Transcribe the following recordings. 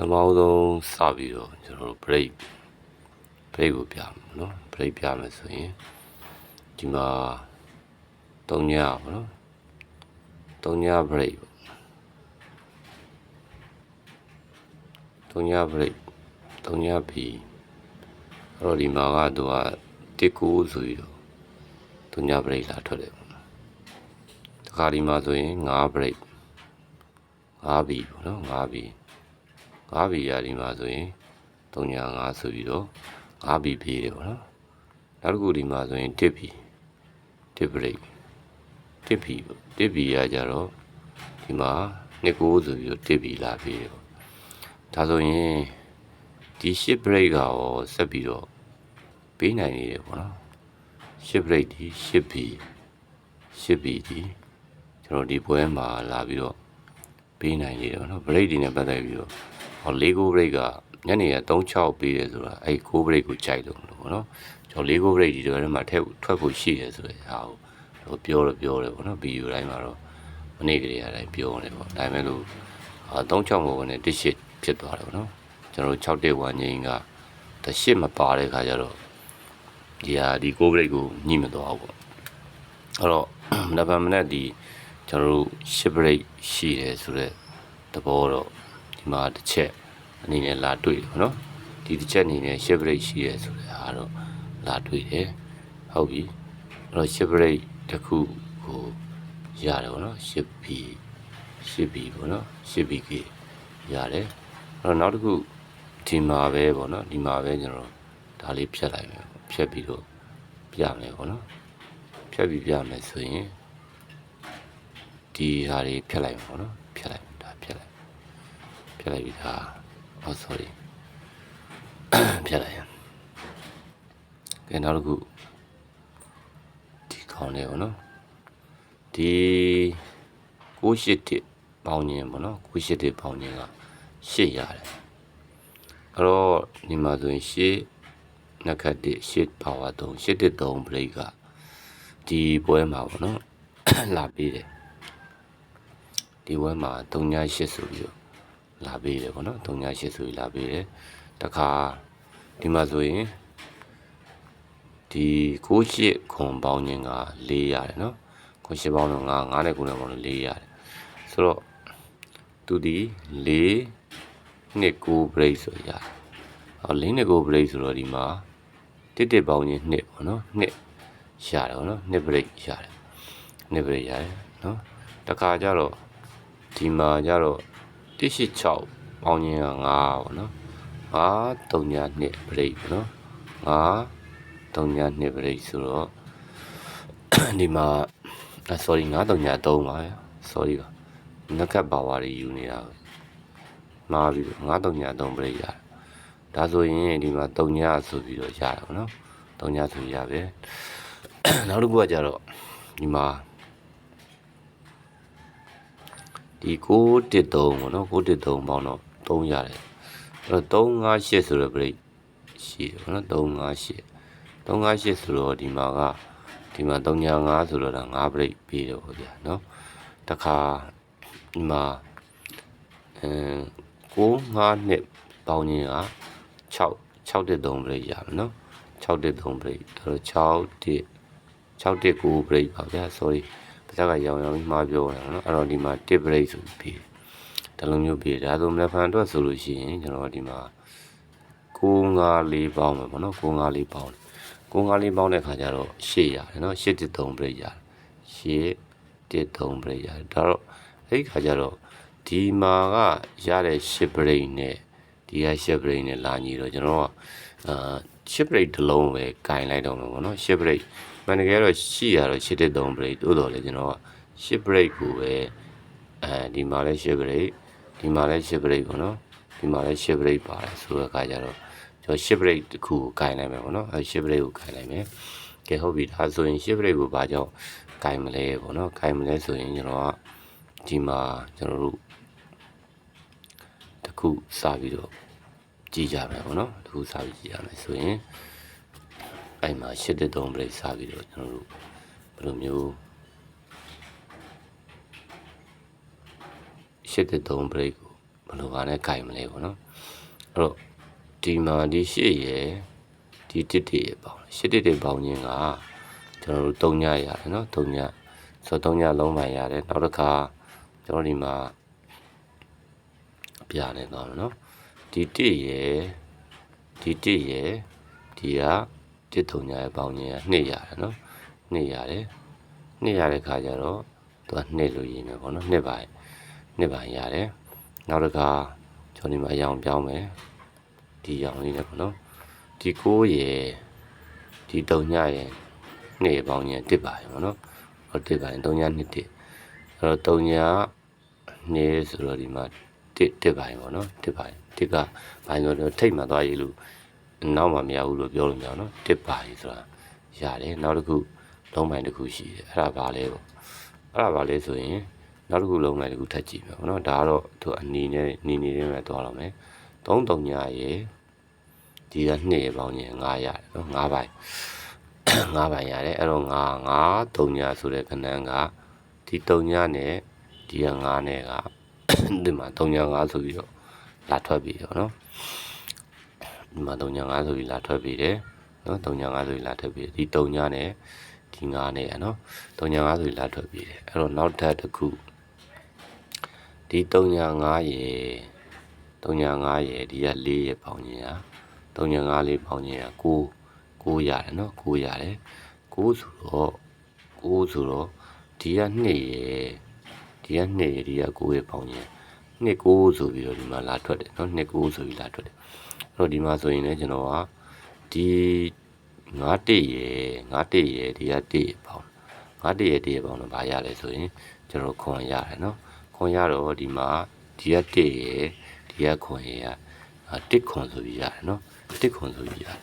ထမအောင်ဆုံးစပြီးတော့ကျွန်တော်တို့ break break ကိုပြမယ်နော် break ပြမယ်ဆိုရင်ဒီမှာ3ညပါနော်3ည break 3ည break 3ည B အဲ့တော့ဒီမှာကသူက1ကိုဆိုပြီးတော့3ည break လာထွက်တယ်ပေါ့နော်တခါဒီမှာဆိုရင်5 break 5 B ပေါ့နော်5 B 5 B ရာဒီမှာဆိုရင်3ည5ဆိုပြီးတော့5 B ပေးတယ်ပေါ့နော်နောက်တစ်ခုဒီမှာဆိုရင်1 B 1 break 1 B ပေါ့1 B ရကြတော့ဒီမှာ2ကိုဆိုပြီးတော့1 B လာပေးတယ်ပေါ့ဒါဆိုရင်ဒီ10 break ကရောဆက်ပြီးတော့ပေးနိုင်နေတယ်ပေါ့နော်10 break ဒီ10 B 10 B ဒီကျွန်တော်ဒီပွဲမှာလာပြီးတော့ပေးနိုင်နေတယ်ပေါ့နော် break ဒီနဲ့ပတ်သက်ပြီးတော့ ဟော၄ကို break ကညနေက36ပေးတယ်ဆိုတာအဲ့9 break ကိုကြိုက်လို့မလို့ပေါ့နော်ကျွန်တော်၄ကို break ဒီတော့ထဲမှာထည့်ထွက်ဖို့ရှိတယ်ဆိုတဲ့ဟာကိုတော့ပြောတော့ပြောတယ်ပေါ့နော်ဗီဒီယိုတိုင်းမှာတော့မနေ့ကလေးအတိုင်းပြောနေပေါ့ဒါပေမဲ့လို့အာ36မို့နဲ့တစ်ရှစ်ဖြစ်သွားတယ်ပေါ့နော်ကျွန်တော်6တက်ဝမ်းငိမ့်ကတစ်ရှစ်မပါတဲ့ခါကျတော့ဒီဟာဒီ9 break ကိုညှိမသွားဘူးပေါ့အဲ့တော့မနက်ဖြန်မနက်ဒီကျွန်တော်တို့10 break ရှိတယ်ဆိုတော့သဘောတော့ဒီ မှာတစ်ချက်အနေနဲ့လာတွေ့တယ်ပေါ့နော်ဒီတစ်ချက်အနေနဲ့10 break ရှိရဲဆိုတဲ့ဟာတော့လာတွေ့တယ်ဟုတ်ပြီအဲ့တော့10 break တစ်ခုကိုရတယ်ပေါ့နော်10 b 10 b ပေါ့နော်10 b ကရတယ်အဲ့တော့နောက်တစ်ခုဒီမှာပဲပေါ့နော်ဒီမှာပဲကျွန်တော်ဒါလေးဖြတ်လိုက်မယ်ဖြတ်ပြီးတော့ပြမယ်ပေါ့နော်ဖြတ်ပြီးပြမယ်ဆိုရင်ဒီဟာတွေဖြတ်လိုက်မယ်ပေါ့နော်ဖြတ်လိုက်ဒါဖြတ်လိုက် ဖြတ်လိုက်ပြီးဒါ oh sorry ဖြတ်လိုက်ရကဲနောက်တစ်ခုဒီခေါင်းလေးပေါ့နော်ဒီ68ပေါင်းခြင်းပေါ့နော်68ပေါင်းခြင်းက8ရတယ်အဲ့တော့ဒီမှာဆိုရင်8နှစ်ခတ်1 8 power 3 8တက်3 break ကဒီပွဲမှာပေါ့နော်လာပေးတယ်ဒီပွဲမှာ3ည8ဆိုပြီးတော့ လာပေးတယ်ပေါ့နော်3ည8ဆိုပြီးလာပေးတယ်တခါဒီမှာဆိုရင်ဒီ68ခွန်ပေါင်းခြင်းက4ရတယ်နော်ခွန်8ပေါင်းတော့9 9နဲ့9နဲ့ပေါင်းလို့4ရတယ်ဆိုတော့သူဒီ4နှစ်9 break ဆိုရတယ်ဟော4နှစ်9 break ဆိုတော့ဒီမှာတစ်တစ်ပေါင်းခြင်း2ပေါ့နော်2ရတယ်ပေါ့နော်2 break ရတယ်2 break ရတယ်နော်တခါကျတော့ဒီမှာကျတော့ 186ပေါင်းခြင်းက9ပေါ့နော်5 3ည2 break ပေါ့နော်5 3ည2 break ဆိုတော့ဒီမှာ sorry 9 3ည3ပါ sorry ပါနက်ကပ်ပါဝါတွေယူနေတာမှားပြီးတော့9 3ည3 break ရတယ်ဒါဆိုရင်ဒီမှာ3ညဆိုပြီးတော့ရတာပေါ့နော်3ညဆိုရပဲနောက်တစ်ခုကကြတော့ဒီမှာ ဒီ6တစ်3ပေါ့နော်6တစ်3ပေါင်းတော့3ရတယ်အဲ့တော့3 5 8ဆိုတော့ break ရှိတယ်ပေါ့နော်3 5 8 3 5 8ဆိုတော့ဒီမှာကဒီမှာ3ည5ဆိုတော့ဒါ5 break ပေးတယ်ပေါ့ဗျာနော်တခါဒီမှာအဲ9 5နှစ်ပေါင်းခြင်းက6 6တက်3 break ရမယ်နော်6တက်3 break အဲ့တော့6တက်6တက်9 break ပါဗျာ sorry ပါဇက်ကရောင်ရောင်ပြီးမှားပြောနေတာနော်အဲ့တော့ဒီမှာ1 break ဆိုပြီးတလုံးမျိုးပြီးဒါဆိုမလက်ဖန်အတွက်ဆိုလို့ရှိရင်ကျွန်တော်ဒီမှာ954ပေါင်းမယ်ပေါ့နော်954ပေါင်း954ပေါင်းတဲ့ခါကျတော့8ရတယ်နော်8တက်3 break ရတယ်8တက်3 break ရတယ်ဒါတော့အဲ့ဒီခါကျတော့ဒီမှာကရတဲ့10 break နဲ့ဒီက10 break နဲ့လာညီတော့ကျွန်တော်ကအာ10 break တစ်လုံးပဲကင်လိုက်တော့မှာပေါ့နော်10 break မှန်တကယ်တော့ရှိရတော့10တက်3 break တိုးတော်လေကျွန်တော်က10 break ကိုပဲအဲဒီမှာလည်း10 break ဒီမှာလည်း10 break ပေါ့နော်ဒီမှာလည်း10 break ပါတယ်ဆိုတော့အခါကျတော့ကျွန်တော်10 break တစ်ခုကိုကင်လိုက်မယ်ပေါ့နော်အဲ10 break ကိုကင်လိုက်မယ်ကဲဟုတ်ပြီဒါဆိုရင်10 break ကိုဘာကြောင့်ကင်မလဲပေါ့နော်ကင်မလဲဆိုရင်ကျွန်တော်ကဒီမှာကျွန်တော်တို့တစ်ခုစပြီးတော့ကြည့်ကြမယ်ပေါ့နော်တစ်ခုစပြီးကြည့်ရမယ်ဆိုရင် အဲ့မှာရှစ်တက်3 break စပြီးတော့ကျွန်တော်တို့ဘယ်လိုမျိုးရှစ်တက်3 break ကိုဘယ်လိုပါနဲ့ကြိုင်မလဲပေါ့နော်အဲ့တော့ဒီမှာဒီရှစ်ရယ်ဒီတစ်တစ်ရယ်ပေါင်းရှစ်တစ်တစ်ပေါင်းခြင်းကကျွန်တော်တို့3ညရတယ်နော်3ညဆို3ညလုံးမှရတယ်နောက်တစ်ခါကျွန်တော်ဒီမှာပြနေတော့မယ်နော်ဒီတစ်ရယ်ဒီတစ်ရယ်ဒီက တစ်3ညရဲ့ပေါင်းခြင်းက2ရတယ်နော်2ရတယ်2ရတဲ့ခါကျတော့သူက2လို့ရင်းမယ်ပေါ့နော်2ပိုင်း2ပိုင်းရတယ်နောက်တစ်ခါကျွန်တော်ဒီမှာအရောင်ပြောင်းမယ်ဒီရောင်လေးနဲ့ပေါ့နော်ဒီ9ရယ်ဒီ3ညရယ်2ရယ်ပေါင်းခြင်း1ပိုင်းပေါ့နော်ဟော1ပိုင်း3ည2 1အဲ့တော့3ညနေဆိုတော့ဒီမှာတစ်တစ်ပိုင်းပေါ့နော်တစ်ပိုင်းတစ်ကဘိုင်းဆိုတော့ထိတ်မှသွားရည်လို့ နောက်မှမရဘူးလို့ပြောလို့မရအောင်နော်တစ်ပိုင်းဆိုတာရတယ်နောက်တစ်ခုလုံးပိုင်းတစ်ခုရှိတယ်အဲ့ဒါဘာလဲပေါ့အဲ့ဒါဘာလဲဆိုရင်နောက်တစ်ခုလုံးပိုင်းတစ်ခုထပ်ကြည့်မယ်ပေါ့နော်ဒါကတော့သူအနီနဲ့နီနီနဲ့ပဲသွားတော့မယ်3 3ညရေဒီက2ရေပေါင်းရင်9ရတယ်နော်9ပိုင်း9ပိုင်းရတယ်အဲ့တော့9 9 3ညဆိုတဲ့ခဏန်းကဒီ3ညနဲ့ဒီက9နဲ့ကဒီမှာ305ဆိုပြီးတော့လာထွက်ပြီတော့နော် ဒီမှာ3ည5ဆိုပြီးလာထွက်ပြီးတယ်နော်3ည5ဆိုပြီးလာထွက်ပြီးဒီ3ညနဲ့ဒီ9နဲ့နော်3ည5ဆိုပြီးလာထွက်ပြီးတယ်အဲ့တော့နောက်ထပ်တစ်ခုဒီ3ည5ရေ3ည5ရေဒီက4ရေပေါင်းခြင်းဟာ3ည5လေးပေါင်းခြင်းဟာ9 9ရတယ်နော်9ရတယ်9ဆိုတော့9ဆိုတော့ဒီက2ရေဒီက2ရေဒီက9ရေပေါင်းခြင်း2 9ဆိုပြီးတော့ဒီမှာလာထွက်တယ်နော်2 9ဆိုပြီးလာထွက်တယ် တော့ဒီမှာဆိုရင်လည်းကျွန်တော်ကဒီ9တက်ရယ်9တက်ရယ်ဒီကတက်ရယ်ပေါင်း9တက်ရယ်တက်ရယ်ပေါင်းတော့ဘာရလဲဆိုရင်ကျွန်တော်ခွန်ရတယ်နော်ခွန်ရတော့ဒီမှာဒီကတက်ရယ်ဒီကခွန်ရယ်ကတက်ခွန်ဆိုပြီးရတယ်နော်တက်ခွန်ဆိုပြီးရတယ်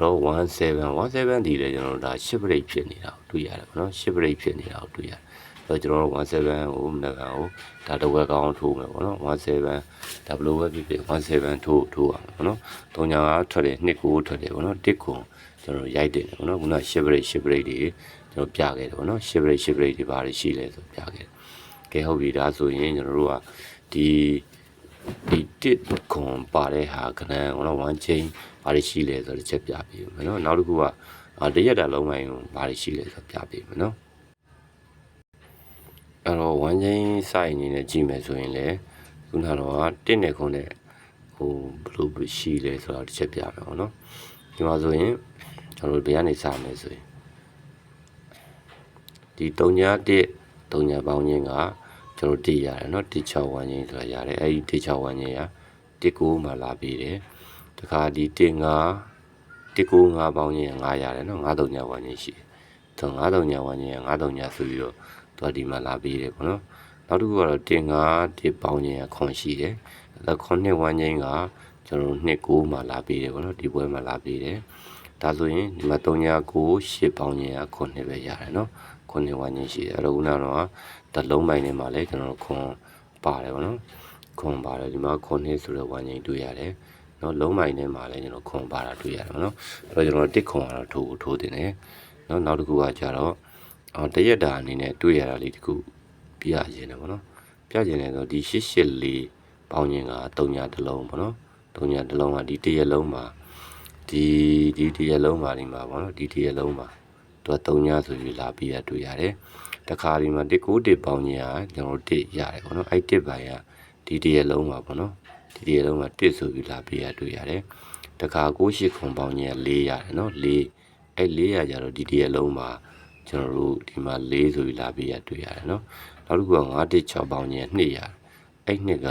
တော့17 17ဒီလေကျွန်တော်တို့ဒါ shift rate ဖြစ်နေတာကိုတွေ့ရတယ်ဗောနော် shift rate ဖြစ်နေတာကိုတွေ့ရတယ် ဆိုတော့ကျွန်တော်တို့17ကိုမနက်ကန်ကိုဒါတဝက်ကောင်းထိုးမယ်ပေါ့နော်17ဒါဘလိုပဲဖြစ်ဖြစ်17ထိုးထိုးရမယ်ပေါ့နော်တုံညာကထွက်တယ်နှစ်ကိုထွက်တယ်ပေါ့နော်တစ်ခွန်ကျွန်တော်ရိုက်တယ်ပေါ့နော်ခုန10 break 10 break တွေကျွန်တော်ပြခဲ့တယ်ပေါ့နော်10 break 10 break တွေဘာတွေရှိလဲဆိုပြခဲ့တယ်ကဲဟုတ်ပြီဒါဆိုရင်ကျွန်တော်တို့ကဒီဒီတစ်ခွန်ပါတဲ့ဟာကနန်းကတော့1 chain ဘာတွေရှိလဲဆိုတော့တစ်ချက်ပြပေးမယ်နော်နောက်တစ်ခုကအာတရက်တာလုံးပိုင်းကိုဘာတွေရှိလဲဆိုတော့ပြပေးမယ်နော် အဲ့တော့1 chain စိုက်အနေနဲ့ကြည့်မယ်ဆိုရင်လေခုနကတော့တစ်နဲ့ခွန်နဲ့ဟိုဘယ်လိုရှိလဲဆိုတော့တစ်ချက်ပြမယ်ပေါ့နော်ဒီမှာဆိုရင်ကျွန်တော်တို့ဘယ်ကနေစမယ်ဆိုရင်ဒီ3ည1 3ညပေါင်းခြင်းကကျွန်တော်တိရတယ်เนาะ16ဝန်းချင်းဆိုတာရတယ်အဲ့ဒီ16ဝန်းချင်းက19မှာလာပြီးတယ်တခါဒီ15 19 5ပေါင်းချင်း9ရတယ်เนาะ9 3ညဝန်းချင်းရှိတယ်သူ9 3ညဝန်းချင်း9 3ညဆိုပြီးတော့ သူကဒီမှာလာပေးတယ်ပေါ့နော်နောက်တစ်ခုကတော့တင်ငါတစ်ပေါင်းချင်းကခွန်ရှိတယ်အဲ့ခွန်နှစ်ဝန်းချင်းကကျွန်တော်နှစ်ကိုးမှာလာပေးတယ်ပေါ့နော်ဒီပွဲမှာလာပေးတယ်ဒါဆိုရင်ဒီမှာ3ညာ9 8ပေါင်းချင်းကခွန်နှစ်ပဲရတယ်နော်ခွန်နှစ်ဝန်းချင်းရှိတယ်အဲ့တော့ခုနကတော့တလုံးပိုင်းထဲမှာလည်းကျွန်တော်ခွန်ပါတယ်ပေါ့နော်ခွန်ပါတယ်ဒီမှာခွန်နှစ်ဆိုတဲ့ဝန်းချင်းတွေ့ရတယ်နော်လုံးမိုင်ထဲမှာလည်းကျွန်တော်ခွန်ပါတာတွေ့ရတယ်နော်အဲ့တော့ကျွန်တော်တစ်ခွန်ကတော့ထိုးထိုးတင်တယ်နော်နောက်တစ်ခုကကြတော့ အော်တရက်တာအနေနဲ့တွေ့ရတာလေးတစ်ခုပြရခြင်းတယ်ဗောနော်ပြခြင်းတယ်ဆိုဒီ884ပေါင်းခြင်းက3ညာတစ်လုံးဗောနော်3ညာတစ်လုံးကဒီတရက်လုံးမှာဒီဒီတရက်လုံးပါနေမှာဗောနော်ဒီတရက်လုံးပါသူက3ညာဆိုပြီးလာပြီးရတွေ့ရတယ်တခါဒီမှာတစ်ကိုတစ်ပေါင်းကြီးကကျွန်တော်တစ်ရတယ်ပေါ့နော်အဲ့တစ်ပိုင်းကဒီတရလုံးပါပေါ့နော်ဒီတရလုံးမှာတစ်ဆိုပြီးလာပေးရတွေ့ရတယ်တခါကိုရှိခွန်ပေါင်းကြီးက4ရတယ်နော်4အဲ့400ကျတော့ဒီတရလုံးမှာ ကျွန်တော်တို့ဒီမှာ4ဆိုပြီးလာပေးရတွေ့ရတယ်နော်နောက်တစ်ခုက9တစ်6ပေါင်းကြီးက2ရတယ်အဲ့နှစ်က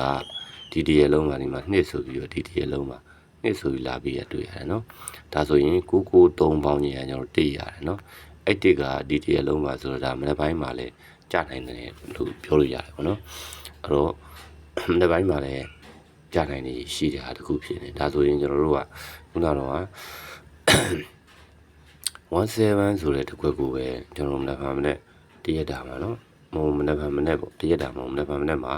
ဒီတရလုံးမှာဒီမှာ2ဆိုပြီးတော့ဒီတရလုံးမှာနှစ်ဆိုပြီးလာပြီးရတွေ့ရတယ်နော်ဒါဆိုရင်993ပေါင်းကြီးကကျွန်တော်1ရတယ်နော်အဲ့တစ်ကဒီတရလုံးပါဆိုတော့ဒါမနေ့ပိုင်းမှာလည်းကြာနိုင်တယ်လို့ပြောလို့ရတယ်ပေါ့နော်အဲ့တော့မနေ့ပိုင်းမှာလည်းကြာနိုင်နေရှိတဲ့ဟာတစ်ခုဖြစ်နေဒါဆိုရင်ကျွန်တော်တို့ကခုနကတော့ 17ဆိုတဲ့တစ်ခွက်ကိုပဲကျွန်တော်မနေ့ပိုင်းမနေ့တရက်တာမှာနော်မုံမနေ့ပိုင်းမနေ့ပေါ့တရက်တာမုံမနေ့ပိုင်းမနေ့မှာ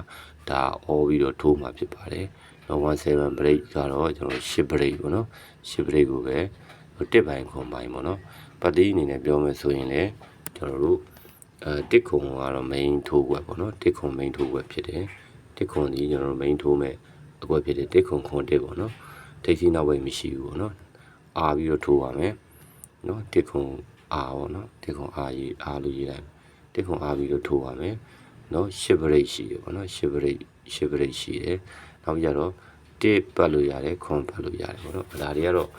ဒါအော်ပြီးတော့ထိုးမှာဖြစ်ပါတယ်တော့17 break ကတော့ကျွန်တော်10 break ပေါ့နော်10 break ကိုပဲတစ်ပိုင်းခွန်ပိုင်းပေါ့နော်ပတ်တိအနေနဲ့ပြောမယ်ဆိုရင်လည်းကျွန်တော်တို့အဲတစ်ခုံကတော့ main ထိုးွက်ပေါ့နော်တစ်ခုံ main ထိုးွက်ဖြစ်တယ်တတစ်ခွန်ဒီကျွန်တော်တို့ main ထိုးမဲ့အကွက်ဖြစ်တဲ့တစ်ခွန်ခွန်တစ်ပေါ့နော်ထိပ်စီးနောက်ဝဲမရှိဘူးပေါ့နော်အာပြီးတော့ထိုးပါမယ် နော်တစ်ခွန်အာပေါ့နော်တစ်ခွန်အာရေးအာလို့ရေးလိုက်တစ်ခွန်အာပြီးတော့ထိုးပါမယ်နော်ရှစ်ပရိတ်ရှိတယ်ပေါ့နော်ရှစ်ပရိတ်ရှစ်ပရိတ်ရှိတယ်နောက်ကြတော့တစ်ပတ်လို့ရတယ်ခွန်ပတ်လို့ရတယ်ပေါ့နော်ဒါတွေကတော့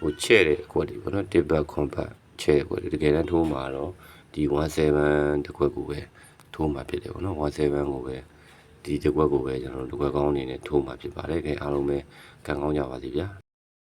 ဟိုချဲ့တဲ့အကွက်တွေပေါ့နော်တစ်ပတ်ခွန်ပတ်ချဲ့တဲ့အကွက်တွေတကယ်တမ်းထိုးမှာတော့ဒီ17တစ်ခွက်ကိုပဲထိုးမှာဖြစ်တယ်ပေါ့နော်17ကိုပဲဒီတစ်ကွက်ကိုပဲကျွန်တော်တို့တစ်ကွက်ကောင်းအနေနဲ့ထိုးမှာဖြစ်ပါတယ်ခင်အားလုံးပဲကံကောင်းကြပါစေဗျာ